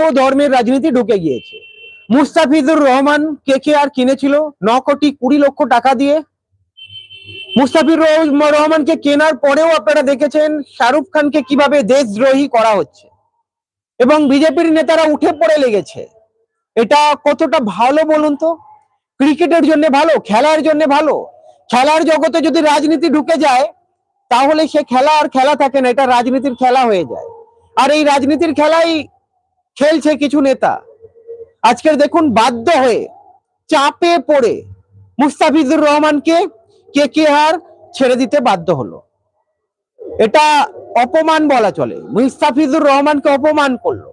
ধর্মের রাজনীতি ঢুকে গিয়েছে। মুস্তাফিজুর রহমান কে কে আর কিনেছিল? ন কোটি কুড়ি লক্ষ টাকা দিয়ে। মুস্তাফিজুর রহ- রহমানকে কেনার পরেও আপনারা দেখেছেন শাহরুখ খানকে কীভাবে দেশদ্রোহী করা হচ্ছে। এবং বিজেপির নেতারা উঠে পড়ে লেগেছে। এটা কতটা ভালো বলুন তো? ক্রিকেটের জন্য ভালো, খেলার জন্য ভালো। খেলার জগতে যদি রাজনীতি ঢুকে যায়, তাহলে সে খেলা আর খেলা থাকে না, এটা রাজনীতির খেলা হয়ে যায়। আর এই রাজনীতির খেলাই খেলছে কিছু নেতা। আজকের দেখুন বাধ্য হয়ে চাপে পড়ে মুস্তাফিজুর রহমানকে কে কে আর ছেড়ে দিতে বাধ্য হলো। এটা অপমান বলা চলে। মুস্তাফিজুর রহমানকে অপমান করল।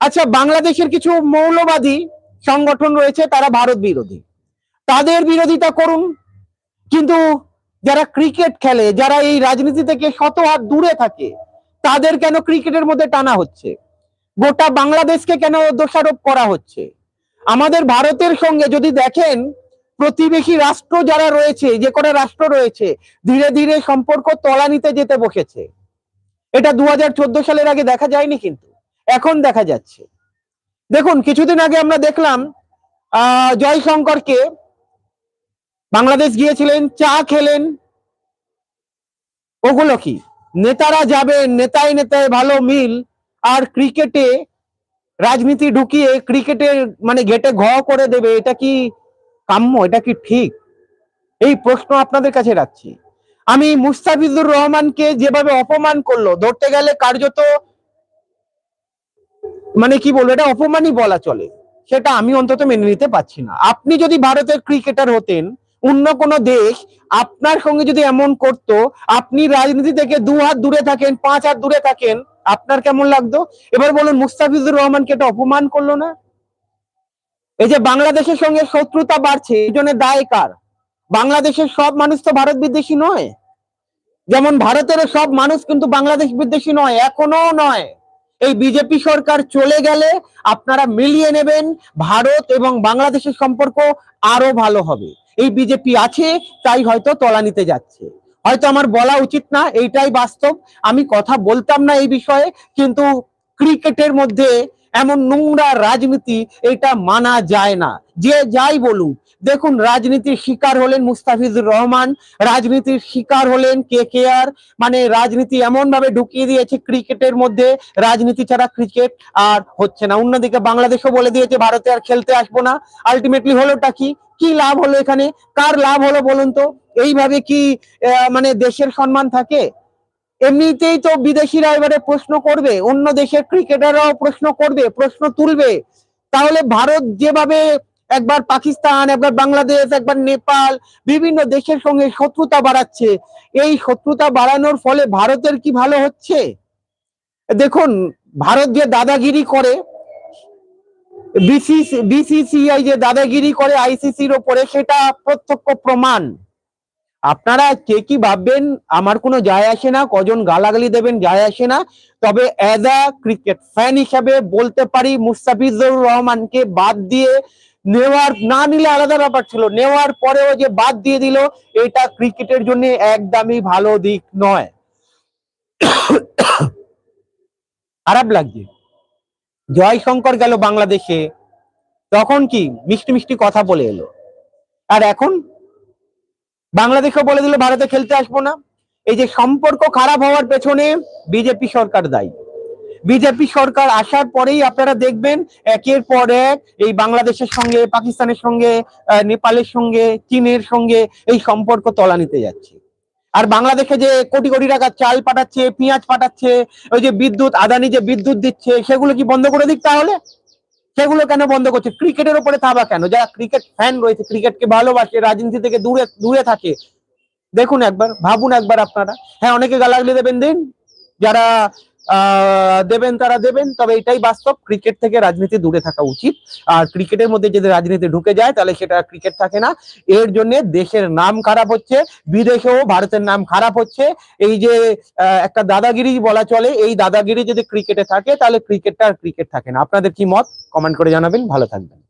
আচ্ছা বাংলাদেশের কিছু মৌলবাদী সংগঠন রয়েছে, তারা ভারত বিরোধী। তাদের বিরোধিতা করুন। কিন্তু যারা ক্রিকেট খেলে, যারা এই রাজনীতি থেকে শত হাত দূরে থাকে, তাদের কেন ক্রিকেটের মধ্যে টানা হচ্ছে? গোটা বাংলাদেশকে কেন দোষারোপ করা হচ্ছে? আমাদের ভারতের সঙ্গে যদি দেখেন, প্রতিবেশী রাষ্ট্র যারা রয়েছে, যে কটা রাষ্ট্র রয়েছে, ধীরে ধীরে সম্পর্ক তলানিতে যেতে বসেছে। এটা দু হাজার চোদ্দ সালের আগে দেখা যায়নি কিন্তু, এখন দেখা যাচ্ছে। দেখুন, কিছুদিন আগে আমরা দেখলাম, আহ, জয়শঙ্করকে বাংলাদেশ গিয়েছিলেন, চা খেলেন। ওগুলো কি? নেতারা যাবেন, নেতায় নেতায় ভালো মিল। আর ক্রিকেটে রাজনীতি ঢুকিয়ে ক্রিকেটের মানে গেটে ঘ করে দেবে, এটা কি কাম্য? এটা কি ঠিক? এই প্রশ্ন আপনাদের কাছে রাখছি। আমি মুস্তাফিজুর রহমানকে যেভাবে অপমান করল, ধরতে গেলে কার্যত মানে কি বলব, এটা অপমানই বলা চলে। সেটা আমি অন্তত মেনে নিতে পারছি না। আপনি যদি ভারতের ক্রিকেটার হতেন, অন্য কোনো দেশ আপনার সঙ্গে যদি এমন করতো, আপনি রাজনীতি থেকে দু হাত দূরে থাকেন, পাঁচ হাত দূরে থাকেন আপনার কেমন লাগতো? এবার বলুন, মুস্তাফিজুর রহমানকে এটা অপমান করল না? এই যে বাংলাদেশের সঙ্গে শত্রুতা বাড়ছে, এই জন্য দায় কার? বাংলাদেশের সব মানুষ তো ভারত বিদ্বেষী নয়। যেমন ভারতের সব মানুষ কিন্তু বাংলাদেশ বিদ্বেষী নয়, এখনও নয়। এই বিজেপি সরকার চলে গেলে আপনারা মিলিয়ে নেবেন, ভারত এবং বাংলাদেশের সম্পর্ক আরও ভালো হবে। এই বিজেপি আছে, তাই হয়তো তলানিতে যাচ্ছে। হয়তো আমার বলা উচিত না, এইটাই বাস্তব। আমি কথা বলতাম না এই বিষয়ে, কিন্তু ক্রিকেটের মধ্যে এমন নোংরা রাজনীতি, এটা মানা যায় না। যে যাই বলুক দেখুন, রাজনীতির শিকার হলেন মুস্তাফিজুর রহমান, রাজনীতির শিকার হলেন কে কে আর মানে রাজনীতি এমন ভাবে ঢুকিয়ে দিয়েছে ক্রিকেটের মধ্যে, রাজনীতি ছাড়া ক্রিকেট আর হচ্ছে না। অন্যদিকে বাংলাদেশও বলে দিয়েছে, ভারতে আর খেলতে আসব না। আলটিমেটলি হলোটা কি? কি লাভ হলো এখানে? কার লাভ হলো বলুন তো? এইভাবে কি মানে দেশের সম্মান থাকে? এমনিতেই তো বিদেশিরা এবারে প্রশ্ন করবে, অন্য দেশের ক্রিকেটাররাও প্রশ্ন করবে, প্রশ্ন তুলবে। তাহলে ভারত যেভাবে একবার পাকিস্তান, একবার বাংলাদেশ, একবার নেপাল, বিভিন্ন দেশের সঙ্গে শত্রুতা বাড়াচ্ছে। এই শত্রুতা বাড়ানোর ফলে ভারতের কি ভালো হচ্ছে? দেখুন, ভারত যে দাদাগিরি করে, বিসিসি, বিসিসিআই যে দাদাগিরি করে আইসিসির ওপরে, সেটা প্রত্যক্ষ প্রমাণ। আপনারা কে কি ভাববেন, আমার কোনো যায় আসে না, কজন গালাগালি দেবেন যায় আসে না। তবে অ্যাজ আ ক্রিকেট ফ্যান হিসাবে বলতে পারি, মুস্তাফিজুর রহমানকে বাদ দিয়ে নেওয়ার না নিলে আলাদা ব্যাপার ছিল। নেওয়ার পরেও যে বাদ দিয়ে দিল, এটা ক্রিকেটের জন্য একদমই ভালো দিক নয়। খারাপ লাগছে। জয়শঙ্কর গেল বাংলাদেশে, তখন কি মিষ্টি মিষ্টি কথা বলে এলো। আর এখন? বাংলাদেশও বলে দিল, ভারতে খেলতে আসব না। এই যে সম্পর্ক খারাপ হওয়ার পেছনে বিজেপি সরকার দায়ী। বিজেপি সরকার আসার পরেই আপনারা দেখবেন একের পর এক এই বাংলাদেশের সঙ্গে, পাকিস্তানের সঙ্গে নেপালের সঙ্গে, চীনের সঙ্গে এই সম্পর্ক তলানিতে যাচ্ছে। আর বাংলাদেশে যে কোটি কোটি টাকা চাল পাঠাচ্ছে, পেঁয়াজ পাঠাচ্ছে, ওই যে বিদ্যুৎ, আদানি যে বিদ্যুৎ দিচ্ছে, সেগুলো কি বন্ধ করে দিক তাহলে? সেগুলো কেন বন্ধ করছে? ক্রিকেটের উপরে থাবা কেন? যারা ক্রিকেট ফ্যান রয়েছে, ক্রিকেটকে ভালোবাসে, রাজনীতি থেকে দূরে দূরে থাকে। দেখুন একবার, ভাবুন একবার আপনারা। হ্যাঁ অনেকে গালাগালি দেবেন দিন। যারা দেবেন তারা দেবেন, তবে এটাই বাস্তব ক্রিকেট থেকে রাজনীতি দূরে থাকা উচিত। আর ক্রিকেটের মধ্যে যদি রাজনীতি ঢুকে যায়, তাহলে সেটা ক্রিকেট থাকে না। এর জন্য দেশের নাম খারাপ হচ্ছে, বিদেশেও ভারতের নাম খারাপ হচ্ছে। এই যে একটা দাদাগিরি বলা চলে, এই দাদাগিরি যদি ক্রিকেটে থাকে, তাহলে ক্রিকেটটা আর ক্রিকেট থাকে না। আপনাদের কি মত? কমেন্ট করে জানাবেন। ভালো থাকবেন।